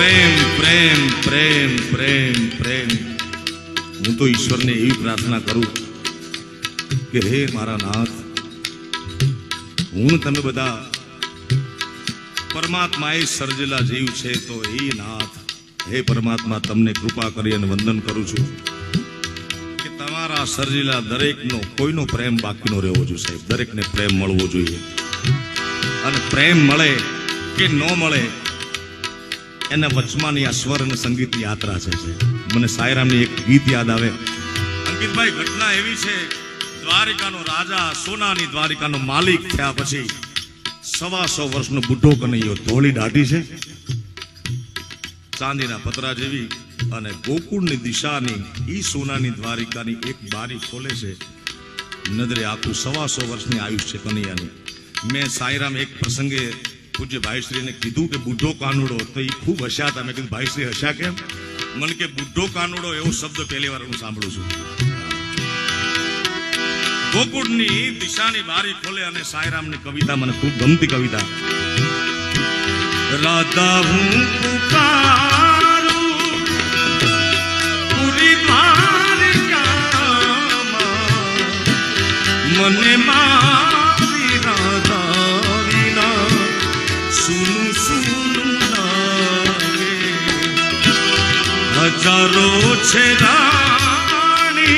પ્રેમ પ્રેમ પ્રેમ પ્રેમ પ્રેમ. હું તો ઈશ્વરને એવી પ્રાર્થના કરું કે હે મારા નાથ, હું તમે બધા પરમાત્માએ સર્જેલા જીવ છે તો એ નાથ, હે પરમાત્મા, તમને કૃપા કરી અને વંદન કરું છું કે તમારા સર્જેલા દરેકનો, કોઈનો પ્રેમ બાકીનો રહેવો જોઈએ સાહેબ. દરેકને પ્રેમ મળવો જોઈએ. અને પ્રેમ મળે કે ન મળે એના વચમાંની આ સ્વર અને સંગીતની યાત્રા છે. મને સાયરામની એક ગીત યાદ આવે. અંકિતભાઈ, ઘટના એવી છે, દ્વારિકાનો રાજા, સોનાની દ્વારિકાનો માલિક થયા પછી સવા સો વર્ષનો બુઢો કનૈયો ધોળી દાઢી છે. ચાંદીના પતરા જેવી અને ગોકુળની દિશાની ઈ સોનાની દ્વારિકાની એક બારી ખોલે છે. નજરે આખું સવા સો વર્ષની આયુષ છે કનૈયાની. મેં સાયરામ એક પ્રસંગે પૂજ્ય ભાઈશ્રીને કીધું કે બુઢો કાનુડો તો એ ખૂબ હસ્યા હતા. મેં કીધું, ભાઈશ્રી હસ્યા કેમ? મને કે, બુઢો કાનુડો એવો શબ્દ પહેલી વાર હું સાંભળું છું. ગોકુળની દિશાની બારી ખોલે અને સાયરામની કવિતા મને ખૂબ ગમતી કવિતા. રાધા, હું પુકારું મને મારી છે રાણી.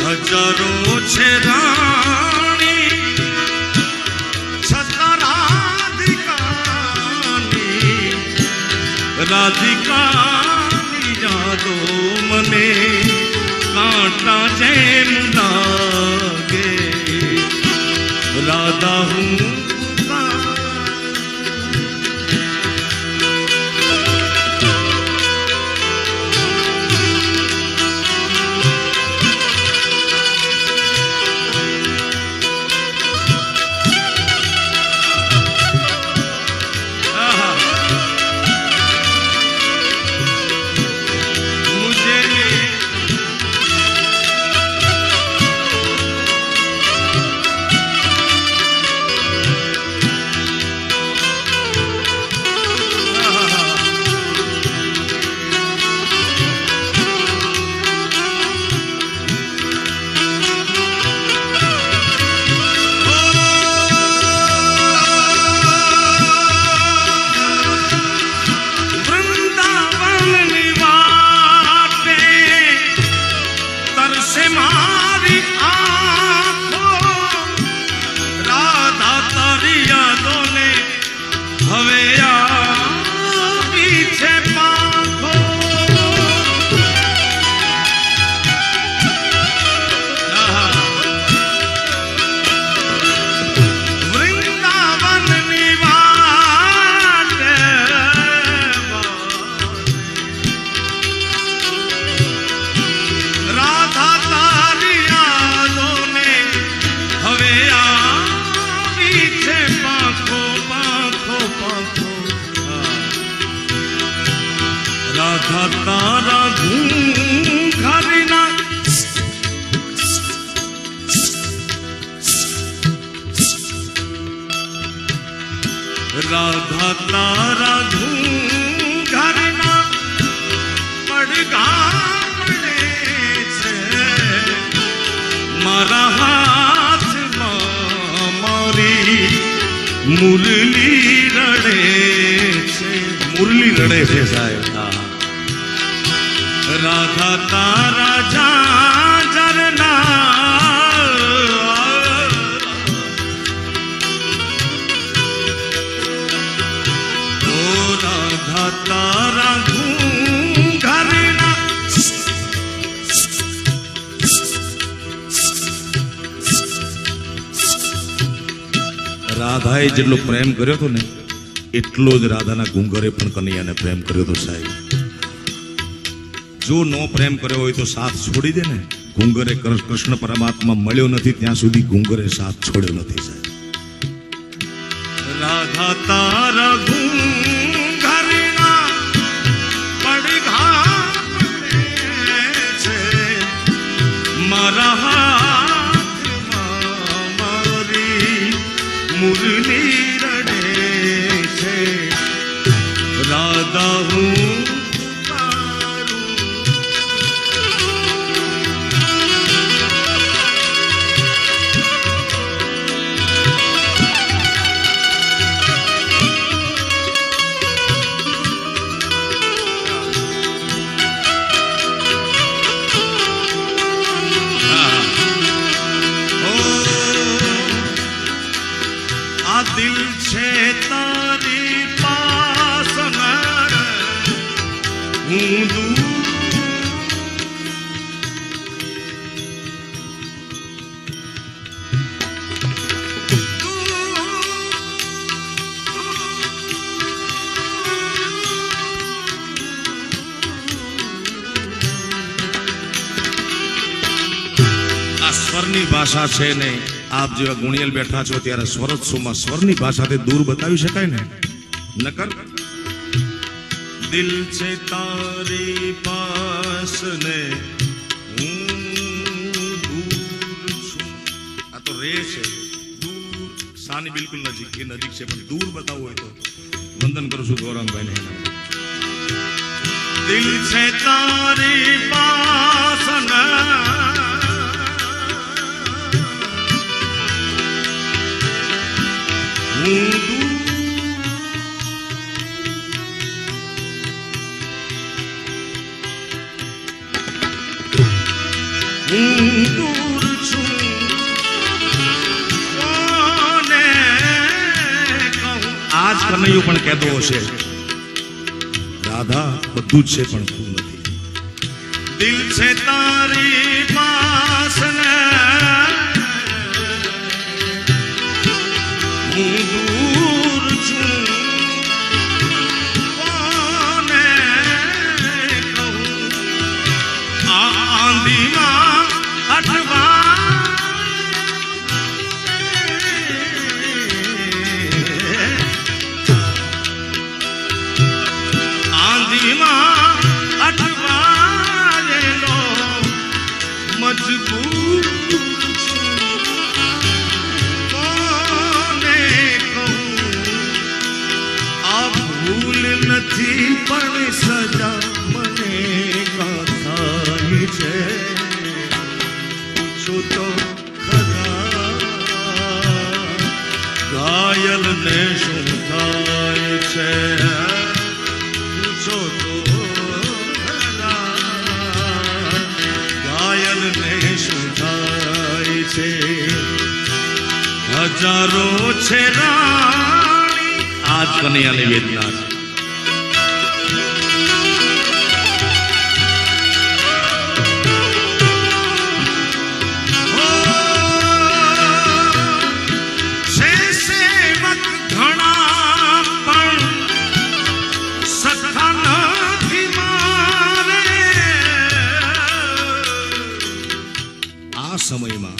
હજારો છે રાણી છતાં રાધિકાની રાધિકાની યાદો મને કાંટા જેમ લાગે રાધા રાધા તારા ઘૂંઘરીના રાધા તારા ઘૂંઘરના પડઘા પડે છે. મારા હાથમાં મારી મુરલી રડે છે. મુરલી રડે છે હા. રાધા તારા જાજરના ઓ રાધા રાધાએ જેટલો પ્રેમ કર્યો હતો ને એટલો જ રાધાના ઘૂંઘરે પણ કનૈયાને પ્રેમ કર્યો હતો સાહેબ જો નો પ્રેમ કર્યો હોય તો સાથ છોડી દે ને. ઘુંગરે કૃષ્ણ પરમાત્મા મળ્યો નથી, ત્યાં સુધી ઘુંગરે સાથ છોડ્યો નથી સાહેબ. રાધા સ્વરની ભાષા છે ને, આપ જેવા ગુણિયલ બેઠા છો ત્યારે સ્વરોત્સવમાં સ્વરની ભાષાથી દૂર બતાવી શકાય ને? નકર દિલ છે તારી પાસ ને હું દૂર છું આ તો રે છે દૂર સાની બિલકુલ નજીક એ નજીક છે પણ દૂર બતાવવું હોય તો વંદન કરું છું ગૌરંગભાઈને દિલ છે તારી પાસ ને હું આજ કનૈયો પણ કહેતો હશે રાધા બધું જ છે પણ તું નથી દિલ છે તારી પાસ હું દૂર છું ઘાયલ ને શું થાય છે પૂછો તો ઘાયલ ને શું થાય છે હજારો છે રાણી આજ કનૈયાની વેદના છે સમયમાં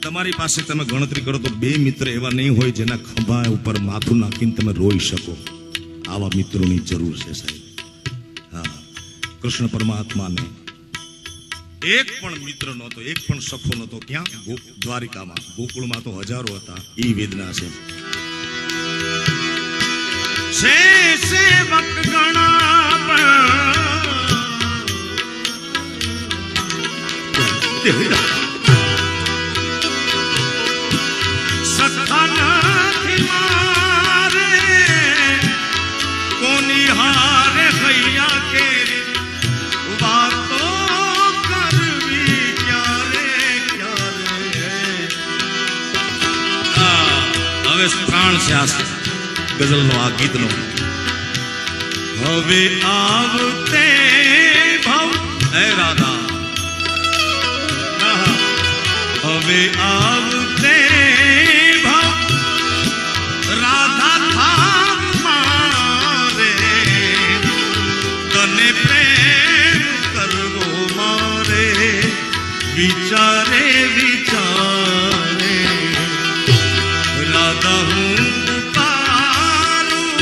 તમારી પાસે તમે ગણતરી કરો તો બે મિત્ર એવા નહીં હોય જેના ખભા ઉપર માથું નાખીને તમે રોઈ શકો. આવા મિત્રોની જરૂર છે સાહેબ. હા, કૃષ્ણ પરમાત્માને એક પણ મિત્ર નહોતો, એક પણ સખો નહોતો. ક્યાં? દ્વારિકામાં. ગોકુળમાં તો હજારો હતા. એ વેદના છે. પણ સખા નથી મારે કોની હારે હૈયા કેરી? વાતો કરવી ક્યારે ક્યારે? હવે પ્રાણ છે આ ગઝલનો આ ગીતનો. હવે આવતે ભાવ. હે રાધા. હવે આવતે ભાવ રાધા થામ મારે તને પ્રેમ કરવો મારે વિચારે વિચારે રાધા હું પુકારું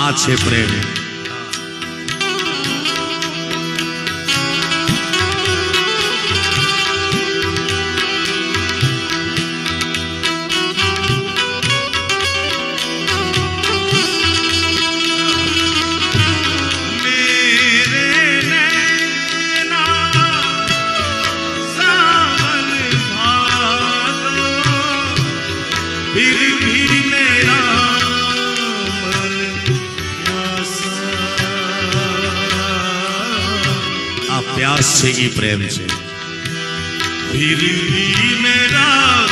આ છે પ્રેમ છે એ પ્રેમ છે. ફિર મેરા